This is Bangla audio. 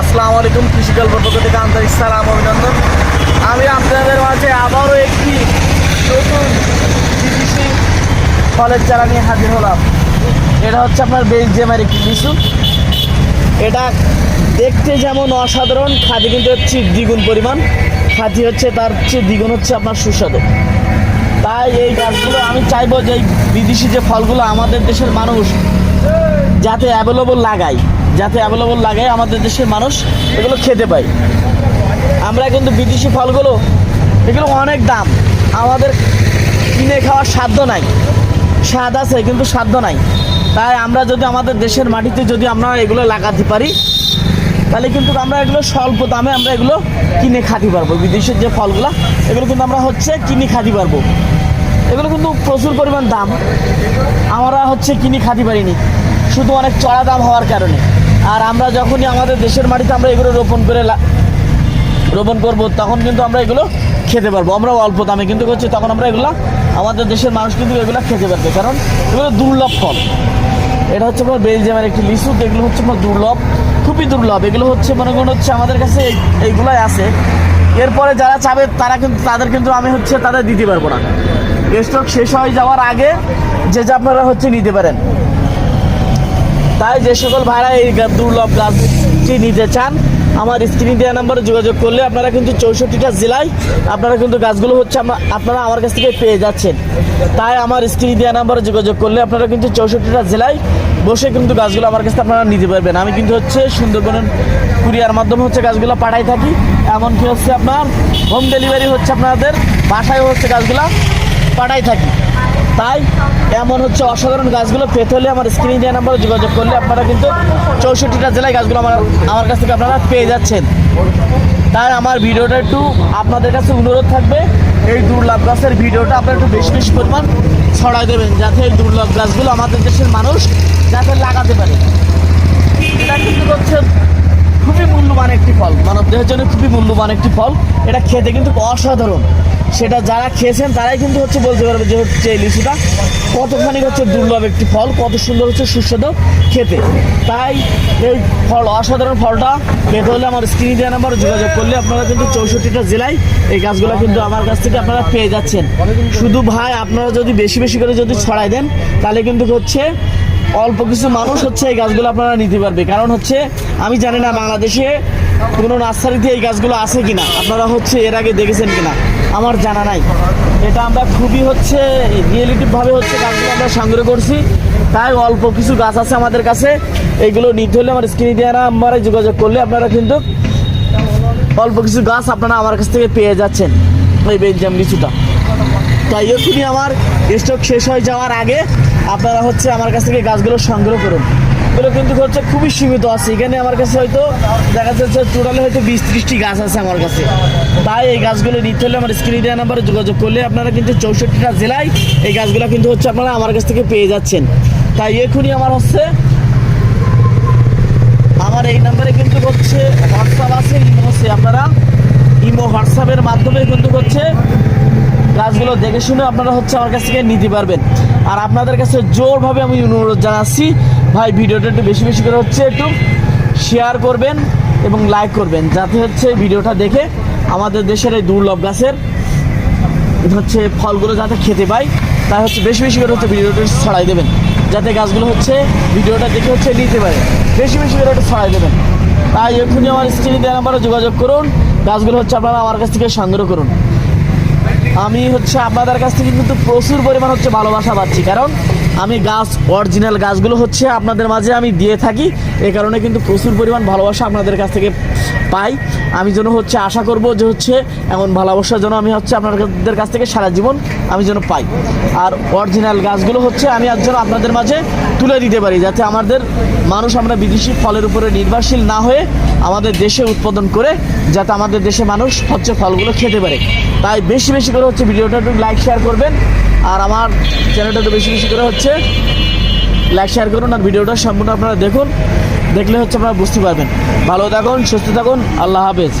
আসসালামু আলাইকুম কৃষিকাল পক্ষ থেকে আন্তরিক সালাম, অভিনন্দন। আমি আপনাদের মাঝে আবারও একটি নতুন বিদেশি ফলের চারা নিয়ে হাজির হলাম। এটা হচ্ছে আপনার বেলজিয়ামের একটি লিচু। এটা দেখতে যেমন অসাধারণ খাদি কিন্তু হচ্ছে দ্বিগুণ পরিমাণ। খাদি হচ্ছে, তার হচ্ছে দ্বিগুণ হচ্ছে আপনার সুস্বাদু। তাই এই গাছগুলো আমি চাইব যে বিদেশি যে ফলগুলো আমাদের দেশের মানুষ যাতে অ্যাভেলেবল লাগাই, যাতে অ্যাভেলেবল লাগাই আমাদের দেশের মানুষ এগুলো খেতে পায়। আমরা কিন্তু বিদেশি ফলগুলো, এগুলো অনেক দাম। আমাদের কিনে খাওয়ার সাধ্য নাই। স্বাদ আছে, কিন্তু সাধ্য নাই। তাই আমরা যদি আমাদের দেশের মাটিতে যদি আমরা এগুলো লাগাতে পারি, তাহলে কিন্তু আমরা এগুলো স্বল্প দামে আমরা এগুলো কিনে খাতে পারব। বিদেশের যে ফলগুলো, এগুলো কিন্তু আমরা হচ্ছে কিনে খাতে পারব। এগুলো কিন্তু প্রচুর পরিমাণ দাম। আমরা হচ্ছে কিনে খাতে পারিনি। শুধু অনেক চড়া দাম হওয়ার কারণে। আর আমরা যখনই আমাদের দেশের মাটিতে আমরা এগুলো রোপণ করে রোপণ করব, তখন কিন্তু আমরা এগুলো খেতে পারব। আমরা অল্প দামে কিন্তু করছি, তখন আমরা এগুলো আমাদের দেশের মানুষ কিন্তু এগুলো খেতে পারবে। কারণ এগুলো দুর্লভ ফল। এটা হচ্ছে আপনার বেলজিয়ামের একটি লিচু, এগুলো হচ্ছে আপনার দুর্লভ, খুবই দুর্লভ। এগুলো হচ্ছে মনে করুন হচ্ছে আমাদের কাছে এই- এইগুলাই আছে। এরপরে যারা চাবে, তারা কিন্তু তাদের কিন্তু আমি হচ্ছে তাদের দিতে পারব না। স্টক শেষ হয়ে যাওয়ার আগে যে যে আপনারা হচ্ছে নিতে পারেন। তাই যে সকল ভাড়া এই দুর্লভ গাছটি নিতে চান, আমার স্ক্রিনে দেওয়া নাম্বারে যোগাযোগ করলে আপনারা কিন্তু চৌষট্টিটা জেলায় আপনারা কিন্তু গাছগুলো হচ্ছে আপনারা আমার কাছ থেকে পেয়ে যাচ্ছেন। তাই আমার স্ক্রিনে দেওয়া নাম্বারে যোগাযোগ করলে আপনারা কিন্তু চৌষট্টিটা জেলায় বসে কিন্তু গাছগুলো আমার কাছে আপনারা নিতে পারবেন। আমি কিন্তু হচ্ছে সুন্দরবনের কুরিয়ার মাধ্যমে হচ্ছে গাছগুলো পাঠাই থাকি। এমনকি হচ্ছে আপনার হোম ডেলিভারি হচ্ছে আপনাদের বাসায় হচ্ছে গাছগুলো পাঠাই থাকি। তাই এমন হচ্ছে অসাধারণ গাছগুলো পেতে হলে আমার স্ক্রিনে দেওয়া নাম্বারে যোগাযোগ করলে আপনারা কিন্তু চৌষট্টিটা জেলায় গাছগুলো আমার আমার কাছ থেকে আপনারা পেয়ে যাচ্ছেন। তাই আমার ভিডিওটা একটু আপনাদের কাছে অনুরোধ থাকবে, এই দুর্লভ গাছের ভিডিওটা আপনারা একটু বেশি বেশি পরিমাণ ছড়াই দেবেন, যাতে এই দুর্লভ গাছগুলো আমাদের দেশের মানুষ যাতে লাগাতে পারে। এটা কিন্তু হচ্ছে খুবই মূল্যবান একটি ফল মানব দেহের জন্য খুবই মূল্যবান একটি ফল। এটা খেতে কিন্তু অসাধারণ। সেটা যারা খেয়েছেন, তারাই কিন্তু হচ্ছে বলতে পারবে যে হচ্ছে এই লিচুটা কতখানি হচ্ছে দুর্লভ একটি ফল, কত সুন্দর হচ্ছে সুস্বাদু খেতে। তাই এই ফল, অসাধারণ ফলটা পেতে হলে আমার স্ক্রিনে দেওয়া নাম্বার যোগাযোগ করলে আপনারা কিন্তু চৌষট্টিটা জেলায় এই গাছগুলো কিন্তু আমার কাছ থেকে আপনারা পেয়ে যাচ্ছেন। শুধু ভাই, আপনারা যদি বেশি বেশি করে যদি ছড়াই দেন, তাহলে কিন্তু হচ্ছে অল্প কিছু মানুষ হচ্ছে এই গাছগুলো আপনারা নিতে পারবে। কারণ হচ্ছে, আমি জানি না বাংলাদেশে কোনো নার্সারিতে এই গাছগুলো আছে কিনা। আপনারা হচ্ছে এর আগে দেখেছেন কিনা। আমার জানা নাই। এটা আমরা খুবই হচ্ছে রিয়েলিটিভভাবে হচ্ছে গাছগুলো আমরা সংগ্রহ করছি। তাই অল্প কিছু গাছ আছে আমাদের কাছে। এইগুলো নিতে হলে আমার স্ক্রিনে দেওয়া নাম্বারে যোগাযোগ করলে আপনারা কিন্তু অল্প কিছু গাছ আপনারা আমার কাছ থেকে পেয়ে যাচ্ছেন এই বেঞ্জাম লিচুটা। তাই এক্ষুনি আমার স্টক শেষ হয়ে যাওয়ার আগে আপনারা হচ্ছে আমার কাছ থেকে গাছগুলো সংগ্রহ করুন। এগুলো কিন্তু হচ্ছে খুবই সীমিত আছে। এখানে আমার কাছে হয়তো দেখা যাচ্ছে টোটালে হয়তো বিশ ত্রিশটি গাছ আছে আমার কাছে। তাই এই গাছগুলো নিতে হলে আমার স্ক্রিনে দেওয়া নাম্বারে যোগাযোগ করলে আপনারা কিন্তু চৌষট্টিটা জেলায় এই গাছগুলো কিন্তু হচ্ছে আপনারা আমার কাছ থেকে পেয়ে যাচ্ছেন। তাই এক্ষুনি আমার হচ্ছে আমার এই নাম্বারে কিন্তু হচ্ছে হোয়াটসঅ্যাপ আছে, ইমো আছে। আপনারা ইমো হোয়াটসঅ্যাপের মাধ্যমে কিন্তু হচ্ছে গাছগুলো দেখে শুনে আপনারা হচ্ছে আমার কাছ থেকে নিতে পারবেন। আর আপনাদের কাছে জোরভাবে আমি অনুরোধ জানাচ্ছি ভাই, ভিডিওটা একটু বেশি বেশি করে হচ্ছে একটু শেয়ার করবেন এবং লাইক করবেন, যাতে হচ্ছে ভিডিওটা দেখে আমাদের দেশের এই দুর্লভ গাছের হচ্ছে ফলগুলো যাতে খেতে পাই, তাই হচ্ছে বেশি বেশি করে হচ্ছে ভিডিওটা ছড়াই দেবেন, যাতে গাছগুলো হচ্ছে ভিডিওটা দেখে হচ্ছে নিতে পারে, বেশি বেশি করে ওটা ছড়াই দেবেন। তাই এক্ষুনি আমার স্ক্রিনে দেওয়া নাম্বারে যোগাযোগ করুন, গাছগুলো হচ্ছে আপনারা আমার কাছ থেকে সংগ্রহ করুন। আমি হচ্ছে আপনাদের কাছ থেকে কিন্তু প্রচুর পরিমাণ হচ্ছে ভালোবাসা পাচ্ছি, কারণ আমি গাছ অরিজিনাল গাছগুলো হচ্ছে আপনাদের মাঝে আমি দিয়ে থাকি। এই কারণে কিন্তু প্রচুর পরিমাণ ভালোবাসা আপনাদের কাছ থেকে পাই। আমি যেন হচ্ছে আশা করব যে হচ্ছে এমন ভালোবাসা যেন আমি হচ্ছে আপনাদের কাছ থেকে সারা জীবন আমি যেন পাই। আর অরিজিনাল গাছগুলো হচ্ছে আমি আজ যেন আপনাদের মাঝে তুলে দিতে পারি, যাতে আমাদের মানুষ আমরা বিদেশি ফলের উপরে নির্ভরশীল না হয়ে আমাদের দেশে উৎপাদন করে, যাতে আমাদের দেশে মানুষ হচ্ছে ফলগুলো খেতে পারে। তাই বেশি বেশি করে হচ্ছে ভিডিওটা একটু লাইক শেয়ার করবেন। আর আমার চ্যানেলটা তো বেশি বেশি করে হচ্ছে লাইক শেয়ার করুন আর ভিডিওটা সম্পূর্ণ আপনারা দেখুন। দেখলে হচ্ছে আপনারা বুঝতে পারবেন। ভালো থাকুন, সুস্থ থাকুন, আল্লাহ হাফেজ।